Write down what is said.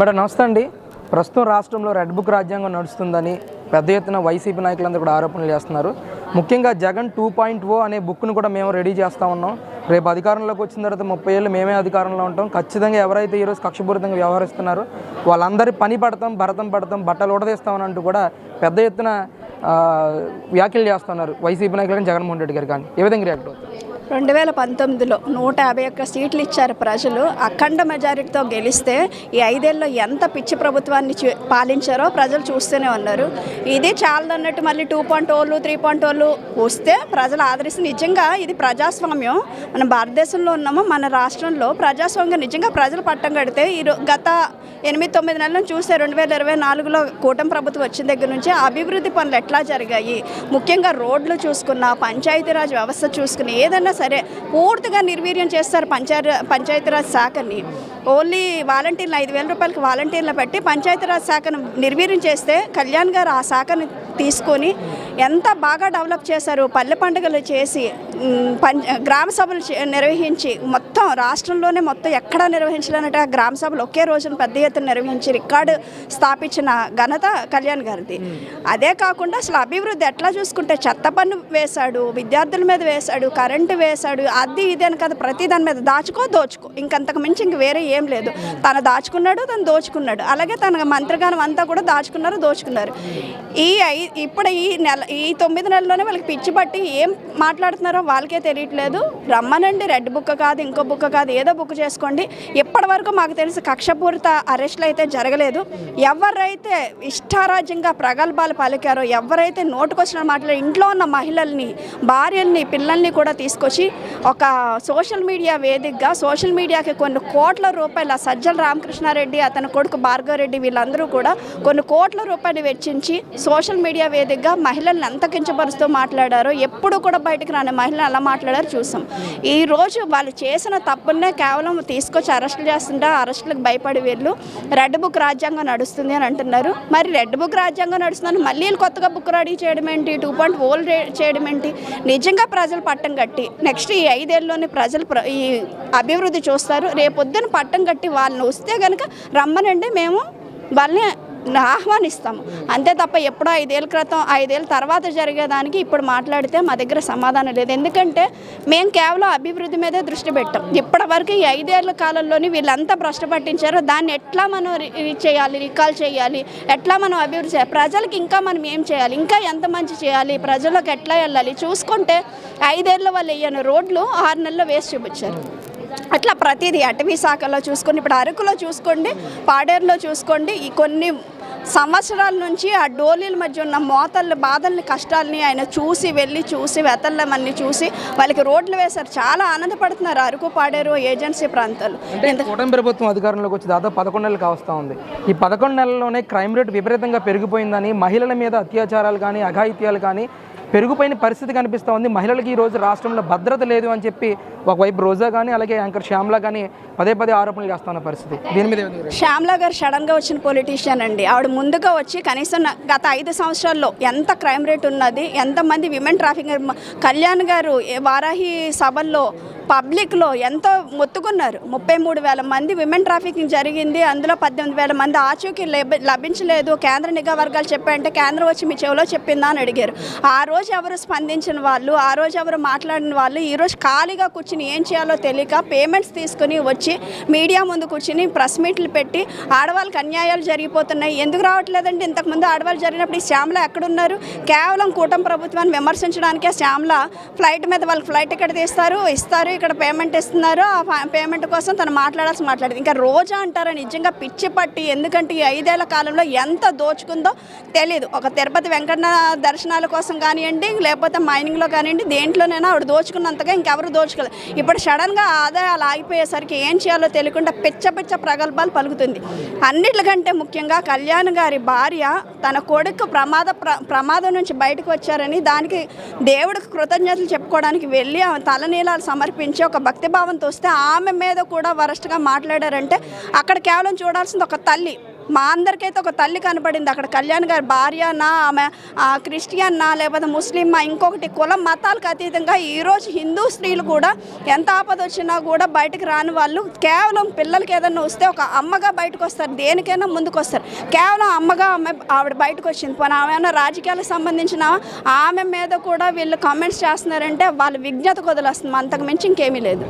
Madam నమస్తే అండి. ప్రస్తుతం రాష్ట్రంలో రెడ్ బుక్ రాజ్యాంగం నడుస్తుందని పెద్ద ఎత్తున వైసీపీ నాయకులందరూ కూడా ఆరోపణలు చేస్తున్నారు. ముఖ్యంగా జగన్ టూ పాయింట్ ఓ అనే బుక్ను కూడా మేము రెడీ చేస్తా ఉన్నాం. రేపు అధికారంలోకి వచ్చిన తర్వాత ముప్పై ఏళ్ళు మేమే అధికారంలో ఉంటాం. ఖచ్చితంగా ఎవరైతే ఈరోజు కక్షపూరితంగా వ్యవహరిస్తున్నారో వాళ్ళందరి పని పడతాం భరతం పడతాం బట్టలు ఉడదీస్తామని అంటూ కూడా పెద్ద ఎత్తున వ్యాఖ్యలు చేస్తున్నారు వైసీపీ నాయకులు కానీ జగన్మోహన్ రెడ్డి గారు కానీ. ఏ విధంగా రియాక్ట్ అవుతారు రెండు వేల పంతొమ్మిదిలో నూట యాభై ఒక్క సీట్లు ఇచ్చారు ప్రజలు. అఖండ మెజారిటీతో గెలిస్తే ఈ ఐదేళ్ళలో ఎంత పిచ్చి ప్రభుత్వాన్ని చూ- పాలించారో ప్రజలు చూస్తూనే ఉన్నారు. ఇది చాలా అన్నట్టు మళ్ళీ టూ పాయింట్ ఓలు త్రీ పాయింట్ ఓలు వస్తే ప్రజలు ఆదరిస్తే నిజంగా ఇది ప్రజాస్వామ్యం. మన భారతదేశంలో ఉన్నాము మన రాష్ట్రంలో ప్రజాస్వామ్యం నిజంగా ప్రజలు పట్టం కడితే ఈ గత ఎనిమిది తొమ్మిది నెలలను చూస్తే రెండు వేల ఇరవై నాలుగులో కూటమి ప్రభుత్వం వచ్చిన దగ్గర నుంచి అభివృద్ధి పనులు ఎట్లా జరిగాయి? ముఖ్యంగా రోడ్లు చూసుకున్న పంచాయతీరాజ్ వ్యవస్థ చూసుకుని ఏదన్నా సరే పూర్తిగా నిర్వీర్యం చేస్తారు పంచాయతీ పంచాయతీరాజ్ శాఖని. ఓన్లీ వాలంటీర్లు ఐదు వేల రూపాయలకి వాలంటీర్లు పెట్టి పంచాయతీరాజ్ శాఖను నిర్వీర్యం చేస్తే కళ్యాణ్ గారు ఆ శాఖను తీసుకొని ఎంత బాగా డెవలప్ చేశారు పల్లె పండుగలు చేసి పంచ గ్రామ సభలు నిర్వహించి మొత్తం రాష్ట్రంలోనే మొత్తం ఎక్కడా నిర్వహించలేనట్టుగా గ్రామ సభలు ఒకే రోజున పెద్ద ఎత్తున నిర్వహించి రికార్డు స్థాపించిన ఘనత కళ్యాణ్ గారిది. అదే కాకుండా అసలు అభివృద్ధి ఎట్లా చూసుకుంటే చెత్త పన్ను వేశాడు విద్యార్థుల మీద వేశాడు కరెంటు వేశాడు అది ఇది అని కదా ప్రతి దాని మీద దాచుకో దోచుకో. ఇంకంతకు మించి ఇంక వేరే ఏం లేదు. తను దాచుకున్నాడు తను దోచుకున్నాడు. అలాగే తన మంత్రిగానం అంతా కూడా దాచుకున్నారు దోచుకున్నారు. ఈ ఇప్పుడు ఈ నెల ఈ తొమ్మిది నెలల్లోనే వాళ్ళకి పిచ్చి పట్టి ఏం మాట్లాడుతున్నారో వాళ్ళకే తెలియట్లేదు. రమ్మనండి రెడ్ బుక్ కాదు ఇంకో బుక్ కాదు ఏదో బుక్ చేసుకోండి. ఇప్పటి వరకు మాకు తెలిసి కక్షపూరిత అరెస్టులు అయితే జరగలేదు. ఎవరైతే ఇష్టారాజ్యంగా ప్రగల్భాలు పలికారో ఎవరైతే నోటుకొచ్చిన మాటలు ఇంట్లో ఉన్న మహిళల్ని భార్యల్ని పిల్లల్ని కూడా తీసుకొచ్చి ఒక సోషల్ మీడియా వేదికగా సోషల్ మీడియాకి కొన్ని కోట్ల రూపాయల సజ్జల రామకృష్ణారెడ్డి అతని కొడుకు భార్గవరెడ్డి వీళ్ళందరూ కూడా కొన్ని కోట్ల రూపాయలు వెచ్చించి సోషల్ మీడియా వేదికగా మహిళల్ని ఎంత కించపరుస్తూ మాట్లాడారో. ఎప్పుడు కూడా బయటకు రాని మహిళలు అలా మాట్లాడారు చూసాం. ఈ రోజు వాళ్ళు చేసిన తప్పునే కేవలం తీసుకొచ్చి అరెస్టులు చేస్తుంటే అరెస్టులకు భయపడి వీళ్ళు రెడ్ బుక్ రాజ్యాంగం నడుస్తుంది అని అంటున్నారు. మరి రెడ్ బుక్ రాజ్యాంగం నడుస్తుందని మళ్ళీ వీళ్ళు కొత్తగా బుక్ రెడీ చేయడం ఏంటి? టూ పాయింట్ ఓల్ చేయడం ఏంటి? నిజంగా ప్రజలు పట్టం కట్టి నెక్స్ట్ ఈ ఐదేళ్ళలోనే ప్రజలు ప్ర- ఈ అభివృద్ధి చూస్తారు. రేపొద్దున పట్టం కట్టి వాళ్ళని వస్తే కనుక రమ్మనండి మేము వాళ్ళని ఆహ్వానిస్తాము. అంతే తప్ప ఎప్పుడో ఐదేళ్ళ క్రితం ఐదేళ్ళ తర్వాత జరిగేదానికి ఇప్పుడు మాట్లాడితే మా దగ్గర సమాధానం లేదు. ఎందుకంటే మేము కేవలం అభివృద్ధి మీదే దృష్టి పెట్టాం. ఇప్పటి వరకు ఈ ఐదేళ్ళ కాలంలోని వీళ్ళంతా భ్రష్ట పట్టించారో. దాన్ని ఎట్లా మనం రి- చేయాలి రికాల్ చేయాలి? ఎట్లా మనం అభివృద్ధి చేయాలి ప్రజలకు ఇంకా మనం ఏం చేయాలి? ఇంకా ఎంత మంచి చేయాలి? ప్రజలకు ఎట్లా వెళ్ళాలి? చూసుకుంటే ఐదేళ్ళ వాళ్ళు వేయని రోడ్లు ఆరు నెలల్లో వేసి చూపించారు. అట్లా ప్రతిదీ అటవీ శాఖలో చూసుకోండి ఇప్పుడు అరకులో చూసుకోండి పాడేరులో చూసుకోండి ఈ కొన్ని సంవత్సరాల నుంచి ఆ డోలీల మధ్య ఉన్న మోతల్ని బాధల్ని కష్టాలని ఆయన చూసి వెళ్ళి చూసి వెతల్లమన్ని చూసి వాళ్ళకి రోడ్లు వేశారు. చాలా ఆనందపడుతున్నారు అరకు పాడేరు ఏజెన్సీ ప్రాంతాలు. కూటమి ప్రభుత్వం అధికారంలోకి వచ్చి దాదాపు పదకొండు నెలలు కావస్తా ఉంది. ఈ పదకొండు నెలల్లోనే క్రైమ్ రేట్ విపరీతంగా పెరిగిపోయిందని మహిళల మీద అత్యాచారాలు కానీ అఘాయిత్యాలు కానీ పెరిగిపోయిన పరిస్థితి కనిపిస్తూ ఉంది మహిళలకి ఈ రోజు రాష్ట్రంలో భద్రత లేదు అని చెప్పి ఒకవైపు రోజా కానీ అలాగే యాంకర్ శ్యామ్లా కానీ పదే పదే ఆరోపణలు చేస్తున్న పరిస్థితి. దీని మీద శ్యామ్లా గారు సడన్గా వచ్చిన పొలిటీషియన్ అండి. ఆవిడ ముందుగా వచ్చి కనీసం గత ఐదు సంవత్సరాల్లో ఎంత క్రైమ్ రేట్ ఉన్నది ఎంతమంది విమెన్ ట్రాఫిక్ కళ్యాణ్ గారు వారాహి సభల్లో పబ్లిక్లో ఎంతో మొత్తుకున్నారు. ముప్పై మూడు వేల మంది విమెన్ ట్రాఫికింగ్ జరిగింది. అందులో పద్దెనిమిది వేల మంది ఆచూకీ లభి- లభించలేదు. కేంద్ర నిఘా వర్గాలు చెప్పాయంటే కేంద్రం వచ్చి మీ చెవిలో చెప్పిందా అని అడిగారు. ఆ రోజు ఎవరు స్పందించిన వాళ్ళు ఆ రోజు ఎవరు మాట్లాడిన వాళ్ళు ఈరోజు ఖాళీగా కూర్చుని ఏం చేయాలో తెలియక పేమెంట్స్ తీసుకుని వచ్చి మీడియా ముందు కూర్చుని ప్రెస్ మీట్లు పెట్టి ఆడవాళ్ళకి అన్యాయాలు జరిగిపోతున్నాయి. ఎందుకు రావట్లేదంటే ఇంతకుముందు ఆడవాళ్ళు జరిగినప్పుడు ఈ శ్యామల ఎక్కడున్నారు? కేవలం కూటమి ప్రభుత్వాన్ని విమర్శించడానికే శ్యామల ఫ్లైట్ మీద వాళ్ళకి ఫ్లైట్ టికెట్ తీస్తారు ఇస్తారు. ఇక్కడ పేమెంట్ ఇస్తున్నారు ఆ పేమెంట్ కోసం తను మాట్లాడాల్సి మాట్లాడింది. ఇంకా రోజా అంటారా నిజంగా పిచ్చి పట్టి ఎందుకంటే ఈ ఐదేళ్ళ కాలంలో ఎంత దోచుకుందో తెలియదు ఒక తిరుపతి వెంకన్న దర్శనాల కోసం కానివ్వండి లేకపోతే మైనింగ్లో కానివ్వండి దేంట్లోనైనా ఆవిడ దోచుకున్నంతగా ఇంకెవరు దోచుకోలేదు ఇప్పుడు సడన్గా ఆదాయాలు ఆగిపోయేసరికి ఏం చేయాలో తెలియకుండా పిచ్చ పిచ్చ ప్రగల్భాలు పలుకుతుంది. అన్నిటికంటే ముఖ్యంగా కళ్యాణ్ గారి భార్య తన కొడుకు ప్రమాద ప్ర- ప్రమాదం నుంచి బయటకు వచ్చారని దానికి దేవుడికి కృతజ్ఞతలు చెప్పుకోవడానికి వెళ్ళి తలనీలాలు సమర్పి చూపించి ఒక భక్తిభావంతో వస్తే ఆమె మీద కూడా వరస్ట్గా మాట్లాడారంటే అక్కడ కేవలం చూడాల్సింది ఒక తల్లి. మా అందరికైతే ఒక తల్లి కనపడింది. అక్కడ కళ్యాణ్ గారి భార్య నా ఆమె ఆ, లేకపోతే ముస్లిం ఇంకొకటి కులం మతాలకు అతీతంగా ఈరోజు హిందూ స్త్రీలు కూడా ఎంత ఆపద వచ్చినా కూడా బయటకు రాని వాళ్ళు. కేవలం పిల్లలకి ఏదైనా వస్తే ఒక అమ్మగా బయటకు వస్తారు. దేనికైనా ముందుకు వస్తారు. కేవలం అమ్మగా ఆమె ఆవిడ బయటకు వచ్చింది. పోనీ ఆమె రాజకీయాలకు సంబంధించిన ఆమె మీద కూడా వీళ్ళు కామెంట్స్ చేస్తున్నారంటే వాళ్ళ విజ్ఞత వదిలేస్తుంది అంతకు మించి ఇంకేమీ లేదు.